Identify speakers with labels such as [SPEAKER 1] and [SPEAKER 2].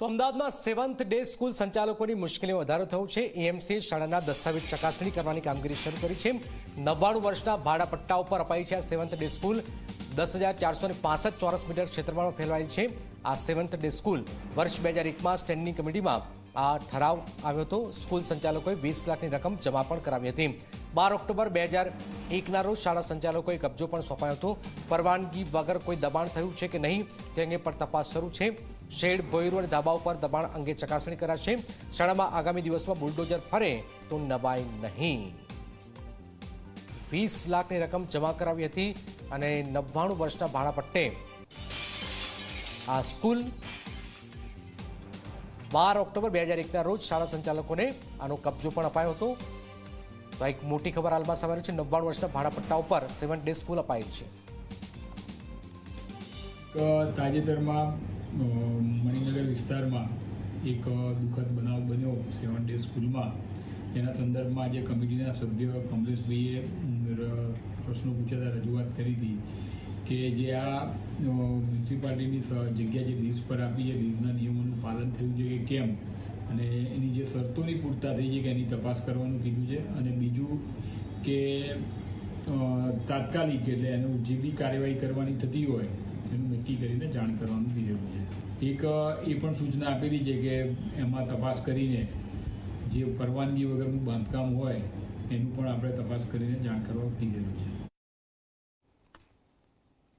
[SPEAKER 1] તો અમદાવાદમાં seventh day school સંચાલકોની મુશ્કેલીમાં વધારો થયો છે. એએમસી શાળાના દસ્તાવેજ ચકાસણી કરવાની કામગીરી શરૂ કરી છે. નવ્વાણું વર્ષના ભાડા પટ્ટા ઉપર અપાઈ છે આ સેવન્થ ડે સ્કૂલ દસ હજાર ચારસો ને પાસઠ ચોરસ મીટર ક્ષેત્રમાં ફેલાયેલ છે. આ સેવન્થ ડે સ્કૂલ વર્ષ બે હજાર એકમાં સ્ટેન્ડિંગ કમિટીમાં આ ઠરાવ આવ્યો હતો. સ્કૂલ સંચાલકોએ વીસ લાખની રકમ જમા પણ કરાવી હતી. બાર ઓક્ટોબર બે હજાર એકના રોજ શાળા સંચાલકોએ કબજો પણ સોંપાયો હતો. પરવાનગી વગર કોઈ દબાણ થયું છે કે નહીં તે અંગે પણ તપાસ શરૂ છે. શેડ ભોયરું અને ધાબા ઉપર દબાણ અંગે ચકાસણી કરાશે. શાળામાં આગામી દિવસમાં બુલડોઝર ફરે તો નવાય નહીં. વીસ લાખની રકમ જમા કરાવી હતી અને નવ્વાણું વર્ષના ભાણાપટ્ટે આ સ્કૂલ બાર ઓક્ટોબર બે હજાર એકના રોજ શાળા સંચાલકોને આનો કબજો પણ અપાયો હતો. તો એક મોટી ખબર હાલમાં સામે છે, નવ્વાણું વર્ષના ભાડાપટ્ટા ઉપર સેવન ડે સ્કૂલ અપાયેલ છે.
[SPEAKER 2] તાજેતરમાં મણિનગર વિસ્તારમાં એક દુઃખદ બનાવ બન્યો સેવન ડે સ્કૂલમાં. એના સંદર્ભમાં જે કમિટીના સભ્ય કમલેશભાઈએ પ્રશ્નો પૂછ્યા હતા, રજૂઆત કરી હતી કે જે આ મ્યુનિસિપાલિટીની જગ્યા જે લીઝ પર આપી છે, લીઝના નિયમોનું પાલન થયું છે કે કેમ? અને એની જે શરતોની પૂરતા થઈ છે કે એની તપાસ કરવાનું કીધું છે? અને બીજું કે તાત્કાલિક એટલે એનું જે બી કાર્યવાહી કરવાની થતી હોય, એનું નક્કી કરીને જાણ કરવાનું કીધેલું છે. એક, એ પણ સૂચના આપેલી છે કે એમાં તપાસ કરીને જે પરવાનગી વગરનું બાંધકામ હોય, એનું પણ આપણે તપાસ કરીને જાણ કરવા કીધેલું છે